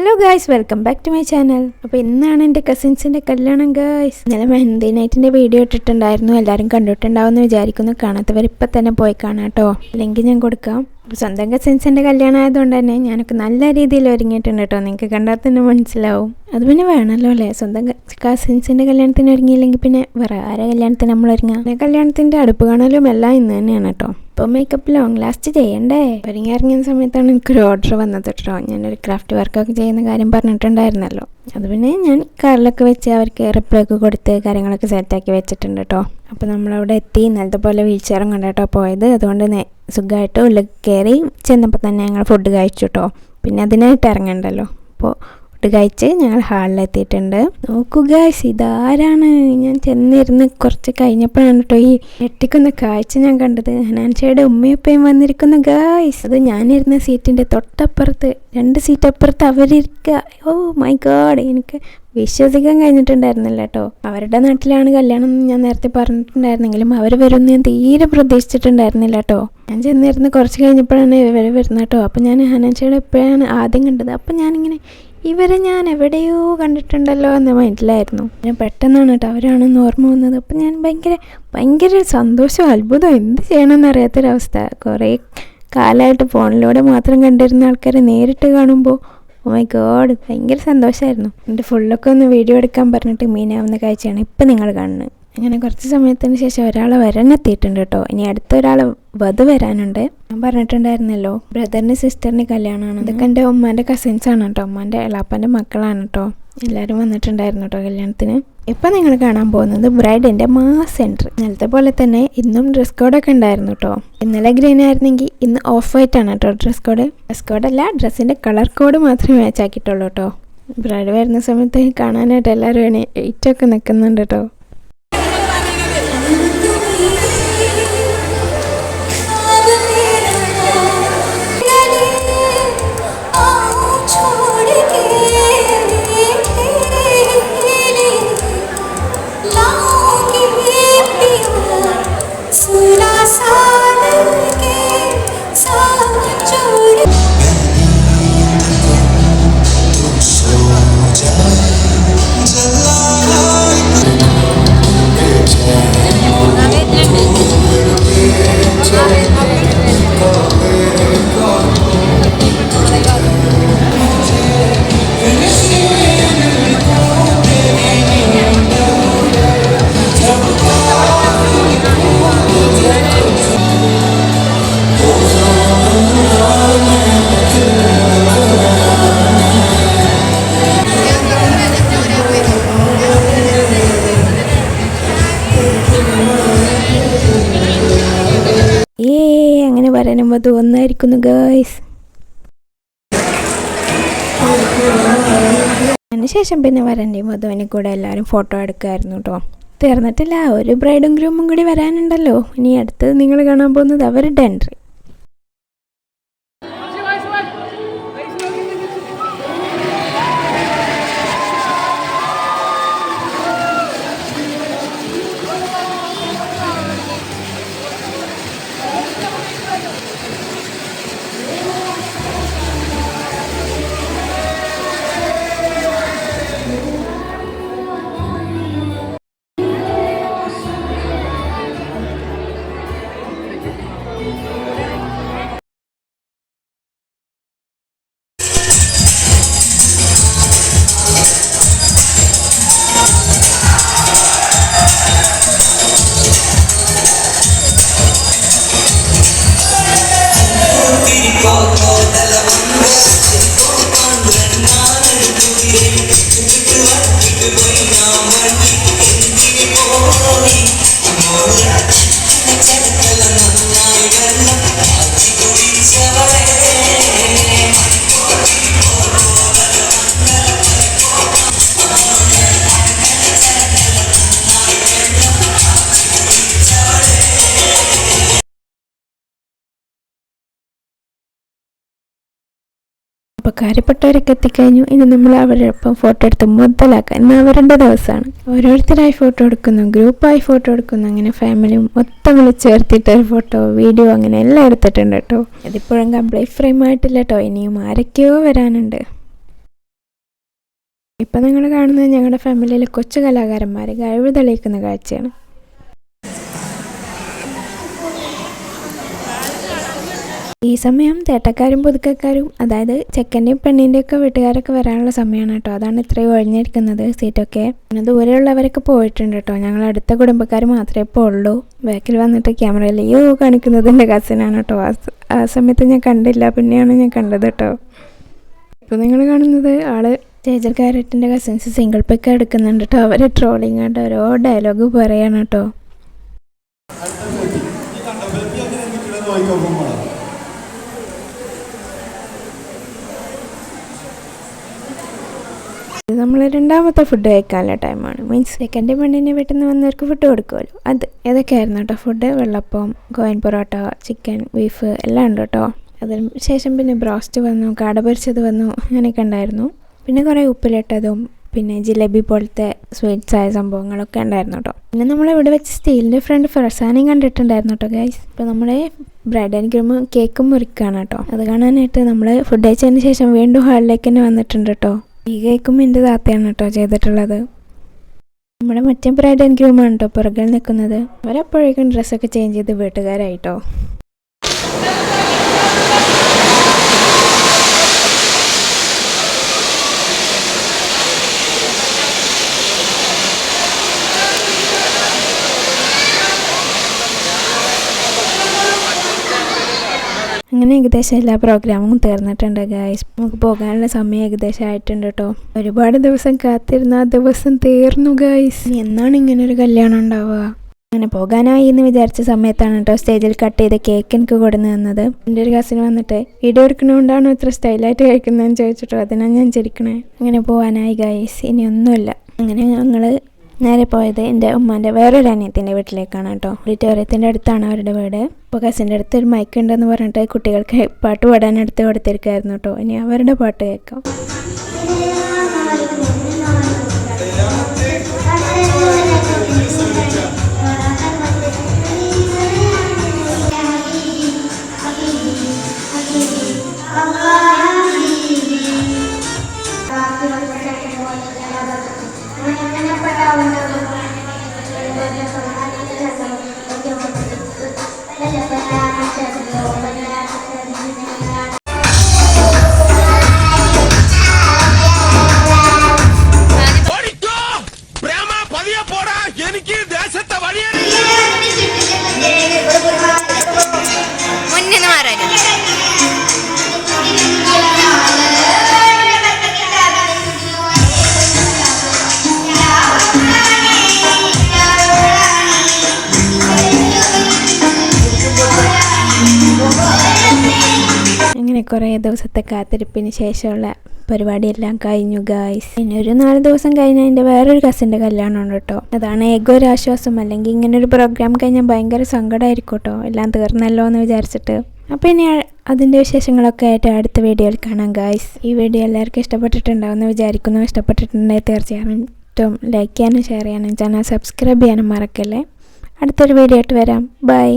Hello guys welcome back to my channel അപ്പോൾ ഇന്നാണ് എന്റെ കസിൻസിന്റെ കല്യാണം ഗായ്സ് ഇന്നലെ മെഹന്തി നൈറ്റിന്റെ വീഡിയോ ഇട്ടിട്ടുണ്ടായിരുന്നു. എല്ലാവരും കണ്ടിട്ടുണ്ടാവും എന്ന് വിചാരിക്കുന്നു. കാണാത്തവർ ഇപ്പം തന്നെ പോയി കാണാം കേട്ടോ ലിങ്ക് ഞാൻ കൊടുക്കാം. അപ്പോൾ സ്വന്തം കസിൻസിന്റെ കല്യാണം ആയതുകൊണ്ട് തന്നെ ഞാനൊക്കെ നല്ല രീതിയിൽ ഒരുങ്ങിയിട്ടുണ്ട് കേട്ടോ നിങ്ങൾക്ക് കണ്ടാൽ തന്നെ മനസ്സിലാവും. അത് പിന്നെ വേണമല്ലോ അല്ലേ? സ്വന്തം കസിൻസിന്റെ കല്യാണത്തിന് ഒരുങ്ങിയില്ലെങ്കിൽ പിന്നെ വേറെ ആരെ കല്യാണത്തിന് നമ്മൾ ഒരുങ്ങാം കല്യാണത്തിന്റെ അടുപ്പ് കാണലും എല്ലാം ഇന്ന് തന്നെയാണ് കേട്ടോ. ഇപ്പോൾ മേക്കപ്പ് ലോങ് ലാസ്റ്റ് ചെയ്യണ്ടേ? ഒരുങ്ങി ഇറങ്ങിയ സമയത്താണ് എനിക്കൊരു ഓർഡർ വന്നത് കേട്ടോ. ഞാനൊരു ക്രാഫ്റ്റ് വർക്കൊക്കെ ചെയ്യുന്ന കാര്യം പറഞ്ഞിട്ടുണ്ടായിരുന്നല്ലോ. അത് പിന്നെ ഞാൻ കാറിലൊക്കെ വെച്ച് അവർക്ക് റിപ്ലൈ ഒക്കെ കൊടുത്ത് കാര്യങ്ങളൊക്കെ സെറ്റാക്കി വെച്ചിട്ടുണ്ട് കേട്ടോ. അപ്പോൾ നമ്മളവിടെ എത്തി. ഇന്നലത്തെ പോലെ വീൽ ചെയറും കണ്ടോ പോയത്. അതുകൊണ്ട് സുഖമായിട്ട് ഉള്ളിൽ കയറി ചെന്നപ്പോൾ തന്നെ ഞങ്ങൾ ഫുഡ് കഴിച്ചു കേട്ടോ. പിന്നെ അതിനായിട്ട് ഇറങ്ങണ്ടല്ലോ. അപ്പോൾ ഫുഡ് കഴിച്ച് ഞങ്ങൾ ഹാളിലെത്തിയിട്ടുണ്ട്. നോക്കുക ഇതാരാണ്? ഞാൻ ചെന്നിരുന്ന് കുറച്ച് കഴിഞ്ഞപ്പോഴാണ് കേട്ടോ ഈ ഞെട്ടിക്കുന്ന കാഴ്ച ഞാൻ കണ്ടത്. ഹനാൻഷയുടെ ഉമ്മയപ്പയും വന്നിരിക്കുന്ന ഗായ്സ് അത് ഞാനിരുന്ന സീറ്റിന്റെ തൊട്ടപ്പുറത്ത് രണ്ട് സീറ്റ് അപ്പുറത്ത് അവരിരിക്കുക ഓ മൈ ഗോഡ് എനിക്ക് വിശ്വസിക്കാൻ കഴിഞ്ഞിട്ടുണ്ടായിരുന്നില്ല കേട്ടോ അവരുടെ നാട്ടിലാണ് കല്യാണം എന്ന് ഞാൻ നേരത്തെ പറഞ്ഞിട്ടുണ്ടായിരുന്നെങ്കിലും അവർ വരുമെന്ന് ഞാൻ തീരെ പ്രതീക്ഷിച്ചിട്ടുണ്ടായിരുന്നില്ല കേട്ടോ ഞാൻ ചെന്നിരുന്ന് കുറച്ച് കഴിഞ്ഞപ്പോഴാണ് ഇവർ വരുന്നത് കേട്ടോ അപ്പം ഞാൻ ഹനാൻഷയുടെ എപ്പോഴാണ് ആദ്യം കണ്ടത്. അപ്പം ഞാനിങ്ങനെ ഇവരെ ഞാൻ എവിടെയോ കണ്ടിട്ടുണ്ടല്ലോ എന്ന മൈൻഡിലായിരുന്നു ഞാൻ പെട്ടെന്നാണ് കേട്ടോ അവരാണെന്ന് ഓർമ്മ വന്നത്. അപ്പം ഞാൻ ഭയങ്കര ഭയങ്കര സന്തോഷം അത്ഭുതം എന്ത് ചെയ്യണമെന്ന് അറിയാത്തൊരവസ്ഥ. കുറേ കാലമായിട്ട് ഫോണിലൂടെ മാത്രം കണ്ടിരുന്ന ആൾക്കാരെ നേരിട്ട് കാണുമ്പോൾ ഓ മൈ ഗോഡ് ഭയങ്കര സന്തോഷമായിരുന്നു. എന്റെ ഫുള്ളൊക്കെ ഒന്ന് വീഡിയോ എടുക്കാൻ പറഞ്ഞിട്ട് മീനാവുന്ന കാഴ്ചയാണ് ഇപ്പം നിങ്ങൾ കാണുന്നത്. അങ്ങനെ കുറച്ച് സമയത്തിന് ശേഷം ഒരാളെ എത്തിയിട്ടുണ്ട് കേട്ടോ. ഇനി അടുത്ത ഒരാൾ വധു വരാനുണ്ട്. ഞാൻ പറഞ്ഞിട്ടുണ്ടായിരുന്നല്ലോ ബ്രദറിന് സിസ്റ്ററിന് കല്യാണമാണ്. ഇതൊക്കെ എന്റെ ഉമ്മാന്റെ കസിൻസ് ആണ് കേട്ടോ. ഉമ്മാന്റെ എളാപ്പന്റെ മക്കളാണ് കേട്ടോ. എല്ലാവരും വന്നിട്ടുണ്ടായിരുന്നു കേട്ടോ കല്യാണത്തിന്. ഇപ്പം നിങ്ങൾ കാണാൻ പോകുന്നത് ബ്രൈഡിന്റെ മാസ് എൻട്രി ഇന്നലത്തെ പോലെ തന്നെ ഇന്നും ഡ്രസ് കോഡൊക്കെ ഉണ്ടായിരുന്നു കേട്ടോ. ഇന്നലെ ഗ്രീൻ ആയിരുന്നെങ്കിൽ ഇന്ന് ഓഫ് വൈറ്റ് ആണ് കേട്ടോ ഡ്രസ് കോഡ് ഡ്രസ് കോഡല്ല ഡ്രസ്സിന്റെ കളർ കോഡ് മാത്രമേ മാച്ച് ആക്കിയിട്ടുള്ളൂ കേട്ടോ. ബ്രൈഡ് വരുന്ന സമയത്ത് കാണാനായിട്ട് എല്ലാവരും എയ്റ്റൊക്കെ നിൽക്കുന്നുണ്ട് കേട്ടോ. വന്നായിരിക്കുന്നു ഗേൾസ് അതിനുശേഷം പിന്നെ വരണ്ടേ മധുവിനെ കൂടെ എല്ലാവരും ഫോട്ടോ എടുക്കുമായിരുന്നു കേട്ടോ തീർന്നിട്ടില്ല ഒരു ബ്രൈഡും ഗ്രൂമും കൂടി വരാനുണ്ടല്ലോ. ഇനി അടുത്തത് നിങ്ങൾ കാണാൻ പോകുന്നത് അവരുടെ എൻട്രി അപ്പോൾ കാര്യപ്പെട്ടവരൊക്കെ എത്തിക്കഴിഞ്ഞു. ഇനി നമ്മൾ അവരോടൊപ്പം ഫോട്ടോ എടുത്ത് മുതലാക്കുക ഇന്ന് അവരുടെ ദിവസമാണ്. ഓരോരുത്തരായി ഫോട്ടോ എടുക്കുന്നു ഗ്രൂപ്പായി ഫോട്ടോ എടുക്കുന്നു. അങ്ങനെ ഫാമിലി മൊത്തം ചേർത്തിട്ട് ഒരു ഫോട്ടോ വീഡിയോ അങ്ങനെ എല്ലാം എടുത്തിട്ടുണ്ട് കേട്ടോ. ഇതിപ്പോഴും കംപ്ലീറ്റ് ഫ്രെയിം ആയിട്ടില്ല കേട്ടോ. ഇനിയും ആരൊക്കെയോ വരാനുണ്ട്. ഇപ്പം നിങ്ങൾ കാണുന്നത് ഞങ്ങളുടെ ഫാമിലിയിലെ കൊച്ചു കലാകാരന്മാർ കഴിവ് തെളിയിക്കുന്ന കാഴ്ചയാണ്. ഈ സമയം തേട്ടക്കാരും പുതുക്കക്കാരും അതായത് ചെക്കന്റെയും പെണ്ണിന്റെയും ഒക്കെ വീട്ടുകാരൊക്കെ വരാനുള്ള സമയമാണ് കേട്ടോ. അതാണ് ഇത്രയും ഒഴിഞ്ഞിരിക്കുന്നത് സീറ്റൊക്കെ. പിന്നെ ദൂരെയുള്ളവരൊക്കെ പോയിട്ടുണ്ട് കേട്ടോ. ഞങ്ങൾ അടുത്ത കുടുംബക്കാർ മാത്രമേ ഇപ്പോൾ ഉള്ളൂ. ബാക്കിൽ വന്നിട്ട് ക്യാമറയിൽ അയ്യോ കാണിക്കുന്നത് എന്റെ കസിനാണ് കേട്ടോ. ആ സമയത്ത് ഞാൻ കണ്ടില്ല. പിന്നെയാണ് ഞാൻ കണ്ടത് കേട്ടോ. ഇപ്പോൾ നിങ്ങൾ കാണുന്നത് ആൾ സ്റ്റേജർ കാരറ്റിന്റെ കസിൻസ് സിംഗിൾ പിക്ക് എടുക്കുന്നുണ്ട് കേട്ടോ. അവരെ ട്രോളിങ് ആയിട്ട് ഓരോ ഡയലോഗ് പറയാണ് കേട്ടോ. ഇത് നമ്മൾ രണ്ടാമത്തെ ഫുഡ് കഴിക്കാനുള്ള ടൈമാണ് മീൻസ് സെക്കൻഡ് മണ്ണിനെ വീട്ടിൽ നിന്ന് വന്നവർക്ക് ഫുഡ് കൊടുക്കുമല്ലോ അത് ഏതൊക്കെയായിരുന്നു കേട്ടോ food vellappam coin porotta chicken beef എല്ലാം ഉണ്ട് കേട്ടോ അതിന് ശേഷം പിന്നെ ബ്രോസ്റ്റ് വന്നു കാട പൊരിച്ചത് വന്നു അങ്ങനെയൊക്കെ ഉണ്ടായിരുന്നു. പിന്നെ കുറേ ഉപ്പിലിട്ടതും പിന്നെ ജിലേബി പോലത്തെ സ്വീറ്റ്സ് ആയ സംഭവങ്ങളൊക്കെ ഉണ്ടായിരുന്നു കേട്ടോ പിന്നെ നമ്മൾ ഇവിടെ വെച്ച് സ്റ്റീലിന്റെ ഫ്രണ്ട് ഫർസാനയും കണ്ടിട്ടുണ്ടായിരുന്നു കേട്ടോ ഗൈസ് ഇപ്പോൾ നമ്മൾ ബ്രെഡ് ആൻഡ് ക്രീം കേക്കും മുറിക്കുകയാണ് കേട്ടോ അത് കാണാനായിട്ട് നമ്മൾ ഫുഡ് കഴിച്ചതിന് ശേഷം വീണ്ടും ഹാളിലേക്ക് തന്നെ വന്നിട്ടുണ്ട് കേട്ടോ ഈ കേക്കും എന്റെ താത്തയാണ് കേട്ടോ ചെയ്തിട്ടുള്ളത്. നമ്മുടെ മറ്റേ ബ്രൈഡ് ആൻഡ് ഗ്രൂമാണ് കേട്ടോ പുറകിൽ നിൽക്കുന്നത്. അവരപ്പോഴേക്കും ഡ്രസ്സൊക്കെ ചേഞ്ച് ചെയ്ത് വീട്ടുകാരായിട്ടോ. അങ്ങനെ ഏകദേശം എല്ലാ പ്രോഗ്രാമും തീർന്നിട്ടുണ്ട് ഗായ്സ് നമുക്ക് പോകാനുള്ള സമയം ഏകദേശം ആയിട്ടുണ്ട് കേട്ടോ ഒരുപാട് ദിവസം കാത്തിരുന്ന ആ ദിവസം തീർന്നു ഗായ്സ് എന്നാണ് ഇങ്ങനെ ഒരു കല്യാണം ഉണ്ടാവുക? അങ്ങനെ പോകാനായി എന്ന് വിചാരിച്ച സമയത്താണ് കേട്ടോ സ്റ്റേജിൽ കട്ട് ചെയ്ത കേക്ക് എനിക്ക് കൊടുന്നു തന്നത്. എന്റെ ഒരു കസിന് വന്നിട്ട് വീഡിയോ എടുക്കണോണ്ടാണോ ഇത്ര സ്റ്റൈലായിട്ട് കഴിക്കുന്നതെന്ന് ചോദിച്ചിട്ടോ അതിനാണ് ഞാൻ ചിരിക്കണേ. അങ്ങനെ പോകാനായി ഗായ്സ് ഇനി ഒന്നുമില്ല അങ്ങനെ ഞങ്ങൾ നേരെ പോയത് എന്റെ ഉമ്മാന്റെ വേറൊരു അനിയത്തിന്റെ വീട്ടിലേക്കാണ് കേട്ടോ. ഓഡിറ്റോറിയത്തിന്റെ അടുത്താണ് അവരുടെ വീട്. അപ്പോൾ കസിന്റെ അടുത്ത് ഒരു മൈക്ക് ഉണ്ടെന്ന് പറഞ്ഞിട്ട് കുട്ടികൾക്ക് പാട്ട് പാടാൻ എടുത്ത് കൊടുത്തിരിക്കായിരുന്നു കേട്ടോ. ഇനി അവരുടെ പാട്ട് കേൾക്കാം. അങ്ങനെ കുറേ ദിവസത്തെ കാത്തിരിപ്പിന് ശേഷമുള്ള പരിപാടിയെല്ലാം കഴിഞ്ഞു ഗായ്സ് പിന്നെ ഒരു നാല് ദിവസം കഴിഞ്ഞാൽ എന്റെ വേറൊരു കസിന്റെ കല്യാണമാണ് കേട്ടോ. അതാണ് ഏക ഒരു ആശ്വാസം. അല്ലെങ്കിൽ ഇങ്ങനെ ഒരു പ്രോഗ്രാം കഴിഞ്ഞാൽ ഭയങ്കര സങ്കടമായിരിക്കും കേട്ടോ. എല്ലാം തീർന്നല്ലോ എന്ന് വിചാരിച്ചിട്ട്. അപ്പോൾ ഇനി അതിന്റെ വിശേഷങ്ങളൊക്കെ ആയിട്ട് അടുത്ത വീഡിയോയിൽ കാണാം ഗായ്സ് ഈ വീഡിയോ എല്ലാവർക്കും ഇഷ്ടപ്പെട്ടിട്ടുണ്ടാവുമെന്ന് വിചാരിക്കുന്നു. ഇഷ്ടപ്പെട്ടിട്ടുണ്ടെങ്കിൽ തീർച്ചയായിട്ടും ലൈക്ക് ചെയ്യാനും ഷെയർ ചെയ്യാനും ചാനൽ സബ്സ്ക്രൈബ് ചെയ്യാനും മറക്കല്ലേ. അടുത്തൊരു വീഡിയോ ആയിട്ട് വരാം. ബൈ